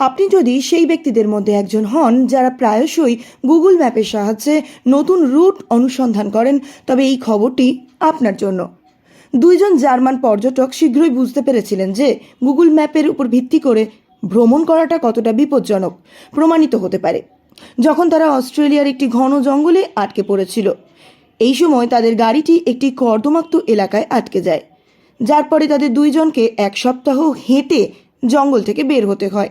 আপনি যদি সেই ব্যক্তিদের মধ্যে একজন হন যারা প্রায়শই গুগল ম্যাপের সাহায্যে নতুন রুট অনুসন্ধান করেন, তবে এই খবরটি আপনার জন্য। দুইজন জার্মান পর্যটক শীঘ্রই বুঝতে পেরেছিলেন যে গুগল ম্যাপের উপর ভিত্তি করে ভ্রমণ করাটা কতটা বিপজ্জনক, প্রমাণিত হতে পারে। যখন তারা অস্ট্রেলিয়ার একটি ঘন জঙ্গলে আটকে পড়েছিল, এই সময় তাদের গাড়িটি একটি কর্দমাক্ত এলাকায় আটকে যায়, যার পরে তাদের দুইজনকে এক সপ্তাহ হেঁটে জঙ্গল থেকে বের হতে হয়।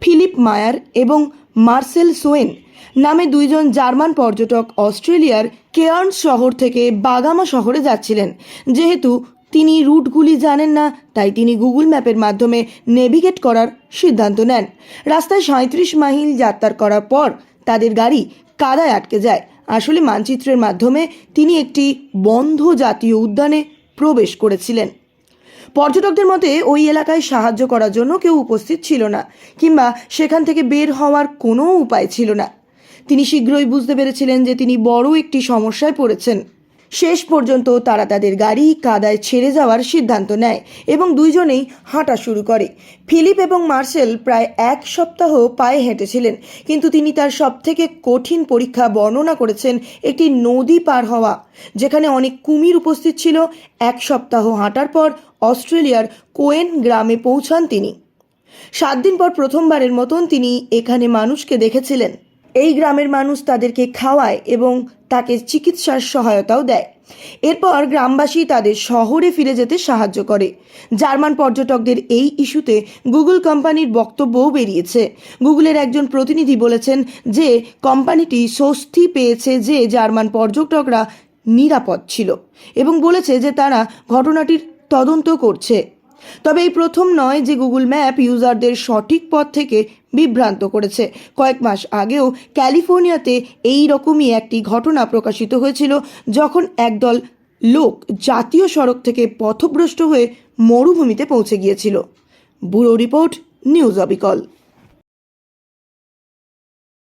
ফিলিপ মায়ার এবং মার্সেল সোয়েন নামে দুইজন জার্মান পর্যটক অস্ট্রেলিয়ার কেয়ার্ন শহর থেকে বাগামা শহরে যাচ্ছিলেন। যেহেতু তিনি রুটগুলি জানেন না, তাই তিনি গুগল ম্যাপের মাধ্যমে নেভিগেট করার সিদ্ধান্ত নেন। রাস্তায় সাঁত্রিশ মাইল যাত্রা করার পর তাদের গাড়ি কাদায় আটকে যায়। আসলে মানচিত্রের মাধ্যমে তিনি একটি বন্ধ জাতীয় উদ্যানে প্রবেশ করেছিলেন। পর্যটকদের মতে ওই এলাকায় সাহায্য করার জন্য কেউ উপস্থিত ছিল না, কিংবা সেখান থেকে বের হওয়ার কোনো উপায় ছিল না। তিনি শীঘ্রই বুঝতে পেরেছিলেন যে তিনি বড় একটি সমস্যায় পড়েছেন। শেষ পর্যন্ত তারা তাদের গাড়ি কাদায় ছেড়ে যাওয়ার সিদ্ধান্ত নেয় এবং দুইজনেই হাঁটা শুরু করে। ফিলিপ এবং মার্শেল প্রায় এক সপ্তাহ পায়ে হেঁটেছিলেন, কিন্তু তিনি তার সবথেকে কঠিন পরীক্ষা বর্ণনা করেছেন একটি নদী পার হওয়া, যেখানে অনেক কুমির উপস্থিত ছিল। এক সপ্তাহ হাঁটার পর অস্ট্রেলিয়ার কোয়েন গ্রামে পৌঁছান তিনি। সাত দিন পর প্রথমবারের মতন তিনি এখানে মানুষকে দেখেছিলেন। এই গ্রামের মানুষ তাদেরকে খাওয়ায় এবং তাকে চিকিৎসার সহায়তাও দেয়। এরপর গ্রামবাসী তাদের শহরে ফিরে যেতে সাহায্য করে। জার্মান পর্যটকদের এই ইস্যুতে গুগল কোম্পানির বক্তব্যও বেরিয়েছে। গুগলের একজন প্রতিনিধি বলেছেন যে, কোম্পানিটি স্বস্তি পেয়েছে যে জার্মান পর্যটকরা নিরাপদ ছিল এবং বলেছে যে তারা ঘটনাটির তদন্ত করছে। তবে এই প্রথম নয় যে গুগল ম্যাপ ইউজারদের সঠিক পথ থেকে বিভ্রান্ত করেছে। কয়েক মাস আগেও ক্যালিফোর্নিয়াতে এই রকমই একটি ঘটনা প্রকাশিত হয়েছিল যখন একদল লোক জাতীয় সড়ক থেকে পথভ্রষ্ট হয়ে মরুভূমিতে পৌঁছে গিয়েছিল। ব্যুরো রিপোর্ট, নিউজ অবিকল।